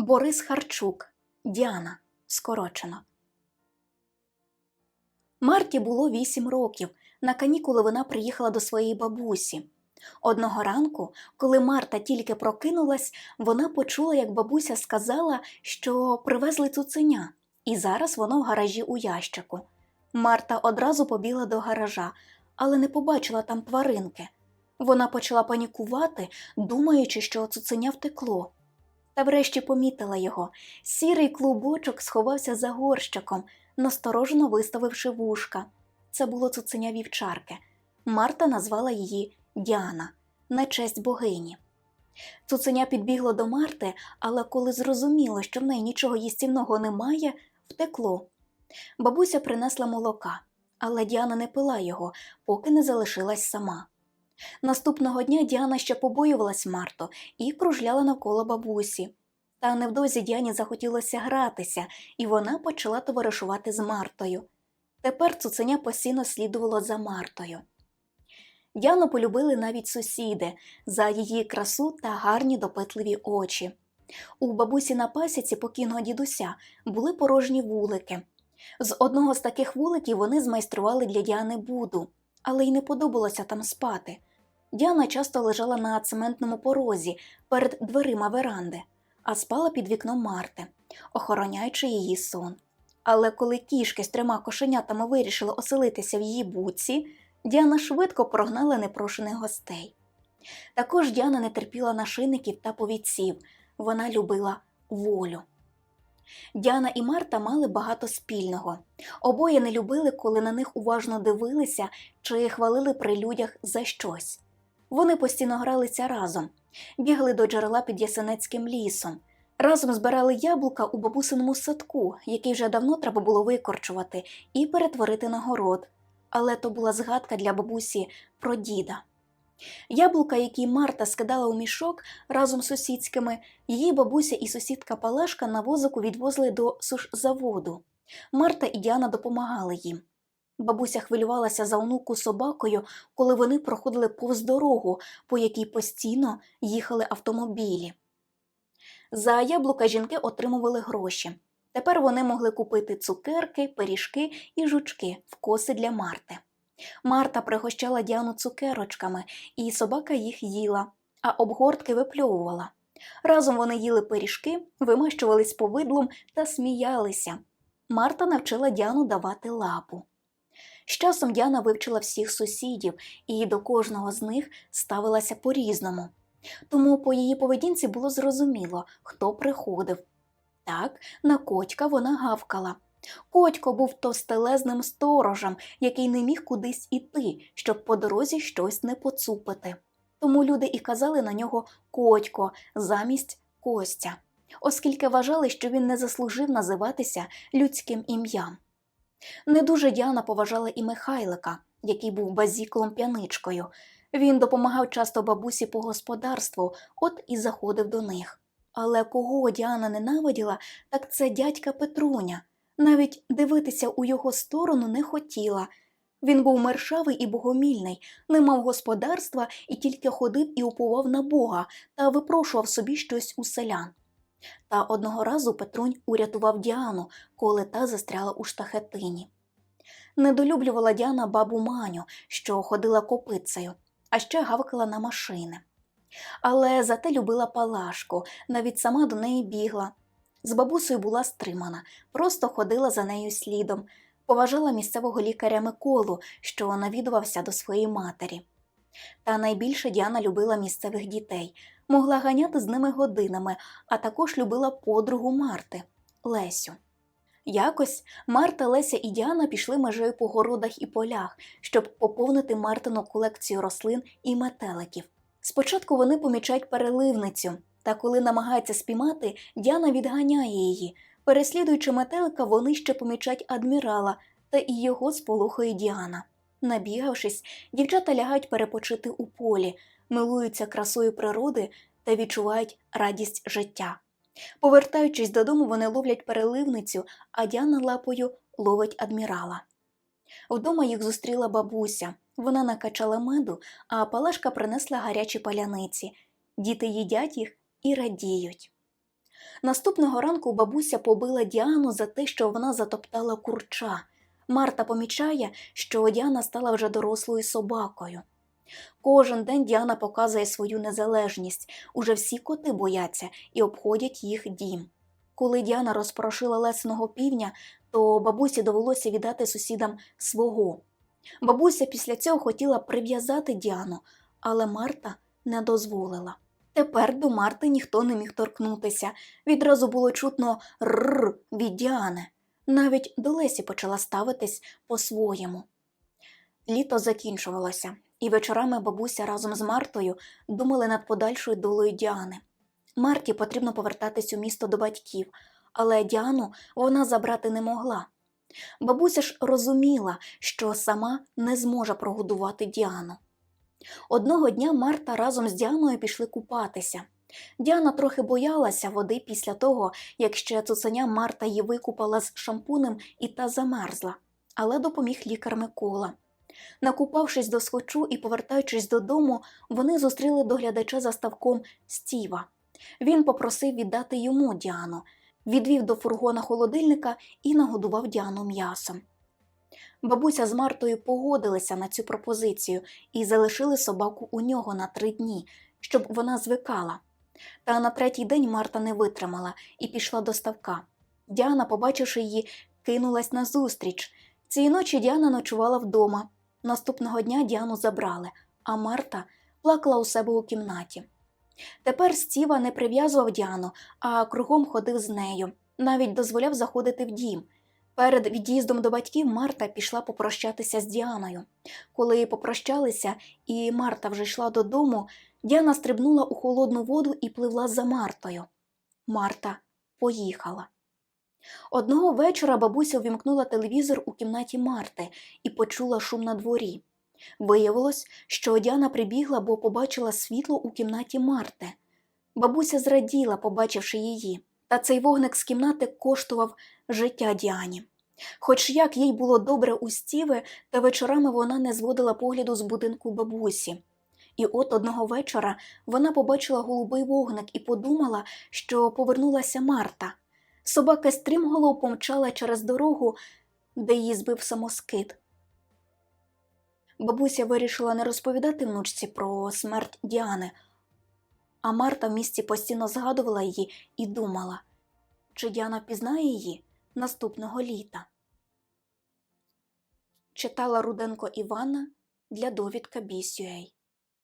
Борис Харчук, Діана, скорочено. Марті було вісім років. На канікули вона приїхала до своєї бабусі. Одного ранку, коли Марта тільки прокинулась, вона почула, як бабуся сказала, що привезли цуценя, і зараз воно в гаражі у ящику. Марта одразу побігла до гаража, але не побачила там тваринки. Вона почала панікувати, думаючи, що цуценя втекло. Та врешті помітила його. Сірий клубочок сховався за горщиком, насторожено виставивши вушка. Це було цуценя вівчарки. Марта назвала її Діана на честь богині. Цуценя підбігло до Марти, але коли зрозуміло, що в неї нічого їстівного немає, втекло. Бабуся принесла молока, але Діана не пила його, поки не залишилась сама. Наступного дня Діана ще побоювалась Марту і кружляла навколо бабусі. Та невдовзі Діані захотілося гратися, і вона почала товаришувати з Мартою. Тепер цуценя постійно слідувало за Мартою. Діану полюбили навіть сусіди за її красу та гарні допитливі очі. У бабусі на пасіці покійного дідуся були порожні вулики. З одного з таких вуликів вони змайстрували для Діани буду, але й не подобалося там спати. Діана часто лежала на цементному порозі перед дверима веранди, а спала під вікном Марти, охороняючи її сон. Але коли кішки з трьома кошенятами вирішили оселитися в її буці, Діана швидко прогнала непрошених гостей. Також Діана не терпіла нашийників та повідців, вона любила волю. Діана і Марта мали багато спільного. Обоє не любили, коли на них уважно дивилися чи хвалили при людях за щось. Вони постійно гралися разом, бігли до джерела під Ясенецьким лісом, разом збирали яблука у бабусиному садку, який вже давно треба було викорчувати, і перетворити на город. Але то була згадка для бабусі про діда. Яблука, які Марта скидала у мішок разом з сусідськими, її бабуся і сусідка Палашка на возику відвозили до сушзаводу. Марта і Діана допомагали їм. Бабуся хвилювалася за онуку собакою, коли вони проходили повз дорогу, по якій постійно їхали автомобілі. За яблука жінки отримували гроші. Тепер вони могли купити цукерки, пиріжки і жучки в коси для Марти. Марта пригощала Діану цукерочками, і собака їх їла, а обгортки випльовувала. Разом вони їли пиріжки, вимащувались повидлом та сміялися. Марта навчила Діану давати лапу. З часом Діана вивчила всіх сусідів і до кожного з них ставилася по-різному. Тому по її поведінці було зрозуміло, хто приходив. Так, на котька вона гавкала. Котько був товстелезним сторожем, який не міг кудись іти, щоб по дорозі щось не поцупити. Тому люди і казали на нього котько замість Костя, оскільки вважали, що він не заслужив називатися людським ім'ям. Не дуже Діана поважала і Михайлика, який був базіклом п'яничкою. Він допомагав часто бабусі по господарству, от і заходив до них. Але кого Діана ненавиділа, так це дядька Петруня. Навіть дивитися у його сторону не хотіла. Він був мершавий і богомільний, не мав господарства і тільки ходив і упував на Бога та випрошував собі щось у селян. Та одного разу Петрунь урятував Діану, коли та застряла у штахетині. Недолюблювала Діана бабу Маню, що ходила копицею, а ще гавкала на машини. Але зате любила Палашку, навіть сама до неї бігла. З бабусею була стримана, просто ходила за нею слідом, поважала місцевого лікаря Миколу, що навідувався до своєї матері. Та найбільше Діана любила місцевих дітей, могла ганяти з ними годинами, а також любила подругу Марти Лесю. Якось Марта, Леся і Діана пішли межею по городах і полях, щоб поповнити Мартину колекцію рослин і метеликів. Спочатку вони помічають переливницю, та коли намагаються спіймати, Діана відганяє її. Переслідуючи метелика, вони ще помічають адмірала, та і його сполохає Діана. Набігавшись, дівчата лягають перепочити у полі, милуються красою природи та відчувають радість життя. Повертаючись додому, вони ловлять переливницю, а Діана лапою ловить адмірала. Вдома їх зустріла бабуся. Вона накачала меду, а Палашка принесла гарячі паляниці. Діти їдять їх і радіють. Наступного ранку бабуся побила Діану за те, що вона затоптала курча. Марта помічає, що Діана стала вже дорослою собакою. Кожен день Діана показує свою незалежність. Уже всі коти бояться і обходять їх дім. Коли Діана розпорошила лесного півня, то бабусі довелося віддати сусідам свого. Бабуся після цього хотіла прив'язати Діану, але Марта не дозволила. Тепер до Марти ніхто не міг торкнутися. Відразу було чутно рр від Діани. Навіть до Лесі почала ставитись по-своєму. Літо закінчувалося, і вечорами бабуся разом з Мартою думали над подальшою долею Діани. Марті потрібно повертатись у місто до батьків, але Діану вона забрати не могла. Бабуся ж розуміла, що сама не зможе прогодувати Діану. Одного дня Марта разом з Діаною пішли купатися. Діана трохи боялася води після того, як ще цуценя Марта її викупала з шампунем і та замерзла, але допоміг лікар Микола. Накупавшись до схочу і повертаючись додому, вони зустріли доглядача за ставком Стіва. Він попросив віддати йому Діану, відвів до фургона холодильника і нагодував Діану м'ясом. Бабуся з Мартою погодилися на цю пропозицію і залишили собаку у нього на три дні, щоб вона звикала. Та на третій день Марта не витримала і пішла до ставка. Діана, побачивши її, кинулась назустріч. Цієї ночі Діана ночувала вдома. Наступного дня Діану забрали, а Марта плакала у себе у кімнаті. Тепер Стіва не прив'язував Діану, а кругом ходив з нею, навіть дозволяв заходити в дім. Перед від'їздом до батьків Марта пішла попрощатися з Діаною. Коли попрощалися і Марта вже йшла додому, Діана стрибнула у холодну воду і пливла за Мартою. Марта поїхала. Одного вечора бабуся увімкнула телевізор у кімнаті Марти і почула шум на дворі. Виявилось, що Діана прибігла, бо побачила світло у кімнаті Марти. Бабуся зраділа, побачивши її, та цей вогник з кімнати коштував життя Діані. Хоч як їй було добре у стіви, та вечорами вона не зводила погляду з будинку бабусі. І от одного вечора вона побачила голубий вогник і подумала, що повернулася Марта. Собака стрімголов помчала через дорогу, де її збив самоскид. Бабуся вирішила не розповідати внучці про смерть Діани, а Марта в місті постійно згадувала її і думала, чи Діана пізнає її наступного літа. Читала Руденко Івана для довідка BCA.